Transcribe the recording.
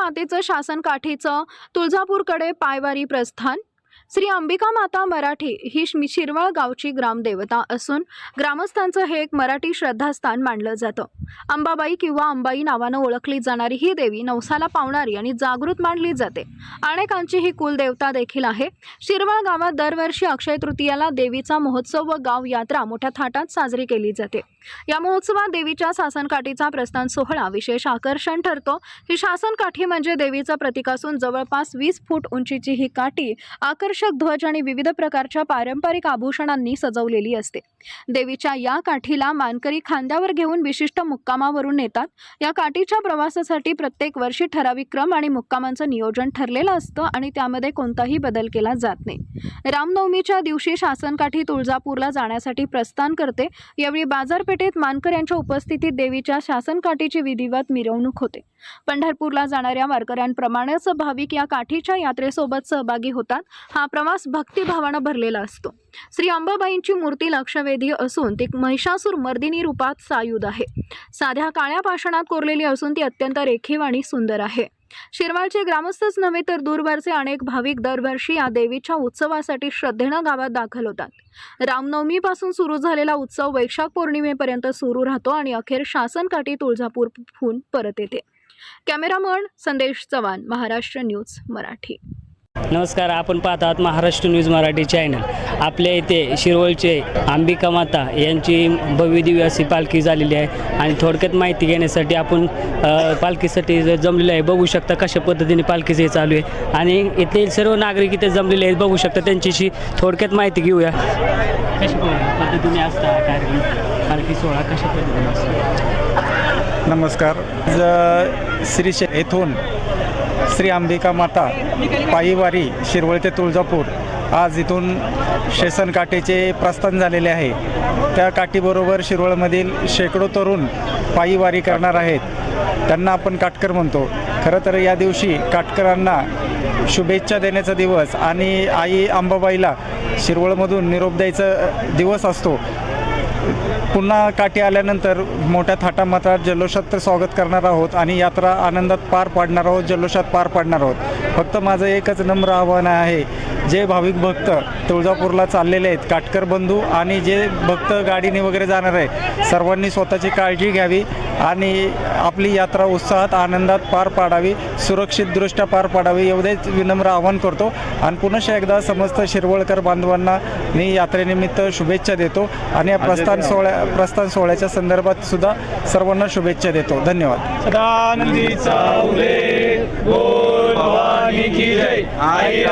मातेचं शासन काठीचं तुळजापूरकडे पायवारी प्रस्थान. श्री अंबिका माता मराठी ही शिरवळ गावची ग्रामदेवता असून ग्रामस्थांचं हे एक मराठी श्रद्धास्थान मानलं जातं. अंबाबाई किंवा अंबाई नावानं ओळखली जाणारी ही देवी नवसाला पावणारी आणि जागृत मानली जाते. अनेकांची ही कुलदेवता देखील आहे. शिरवळ गावात दरवर्षी अक्षय तृतीयाला देवीचा महोत्सव व गाव यात्रा मोठ्या थाटात साजरी केली जाते. या महोत्सवात देवीच्या सासनकाठीचा प्रस्थान सोहळा विशेष आकर्षण ठरतो. ही शासनकाठी म्हणजे देवीचं प्रतीक असून जवळपास वीस फूट उंचीची ही काठी आकर्षक ध्वज आणि विविध प्रकारच्या पारंपरिक आभूषणांनी सजवलेली असते. देवीच्या या काठीला मानकरी खांद्यावर घेऊन विशिष्ट मुक्कामावरून नेतात. या काठीच्या प्रवासासाठी प्रत्येक वर्षी ठराविक क्रम आणि मुक्कामांचं नियोजन ठरलेलं असतं आणि त्यामध्ये कोणताही बदल केला जात नाही. रामनवमीच्या दिवशी शासनकाठी तुळजापूरला जाण्यासाठी प्रस्थान करते. यावेळी बाजारपेठेत मानकर यांच्या उपस्थितीत देवीच्या शासनकाठीची विधिवत मिरवणूक होते. पंढरपूरला जाणाऱ्या वारकऱ्यांप्रमाणेच भाविक या काठीच्या यात्रेसोबत सहभागी होतात हा प्रवास भक्तिभावानं भरलेला असतो. श्री अंबाबाईंची मूर्ती लक्षवेधी असून ती महिषासूर मर्दिनी रूपात सायुध आहे. साध्या काळ्या पाषाणात कोरलेली असून ती अत्यंत रेखीव आणि सुंदर आहे. शिरवाळचे ग्रामस्थच नव्हे तर दूरवरचे अनेक भाविक दरवर्षी या देवीच्या उत्सवासाठी श्रद्धेनं गावात दाखल होतात. रामनवमीपासून सुरू झालेला उत्सव वैशाख पौर्णिमेपर्यंत सुरू राहतो आणि अखेर शासनकाठी तुळजापूरहून परत येते. कॅमेरामन संदेश चव्हाण महाराष्ट्र न्यूज मराठी. नमस्कार आपण पाहत आहात महाराष्ट्र न्यूज मराठी चॅनल. आपल्या इथे शिरवळचे अंबिका माता यांची भव्यदिव्य अशी पालखी झालेली आहे आणि थोडक्यात माहिती घेण्यासाठी आपण पालखीसाठी जमलेलं आहे बघू शकता कशा पद्धतीने पालखीचं हे चालू आहे. आणि इथे सर्व नागरिक इथे जमलेले आहेत बघू शकता त्यांच्याशी थोडक्यात माहिती घेऊया. कशा पद्धतीने असता कार्यक्रम? पालखी सोहळा कशा पद्धतीने असतो? नमस्कार. श्री येथून श्री अंबिका माता पायीवारी शिरवळ ते तुळजापूर. आज इथून शेसन काठीचे प्रस्थान झालेले आहे. त्या काठीबरोबर शिरवळमधील शेकडो तरुण पायीवारी करणार आहेत. त्यांना आपण काटकर म्हणतो. खरं तर या दिवशी काटकरांना शुभेच्छा देण्याचा दिवस आणि आई अंबाबाईला शिरवळमधून निरोप द्यायचा दिवस असतो. पुन्हा काठी आल्यानंतर मोठ्या थाटामाटात जल्लोषात स्वागत करणार आहोत आणि यात्रा आनंदात पार पाडणार आहोत जल्लोषात पार पाडणार आहोत. फक्त माझं एकच नम्र आव्हान आहे जे भाविक भक्त तुळजापूरला चाललेले आहेत काटकर बंधू आणि जे भक्त गाडीने वगैरे जाणार आहे सर्वांनी स्वतःची काळजी घ्यावी आणि आपली यात्रा उत्साहात आनंदात पार पाडावी सुरक्षितदृष्ट्या पार पाडावी एवढेच विनम्र आवाहन करतो. आणि पुनश्च एकदा समस्त शिरवळकर बांधवांना मी यात्रेनिमित्त शुभेच्छा देतो. आणि या प्रस्थान सोहळ्या प्रस्थान सोहळ्याच्या संदर्भात सुद्धा सर्वांना शुभेच्छा देतो. धन्यवाद. सदानंदी चावले बोल भवानी की जय. आई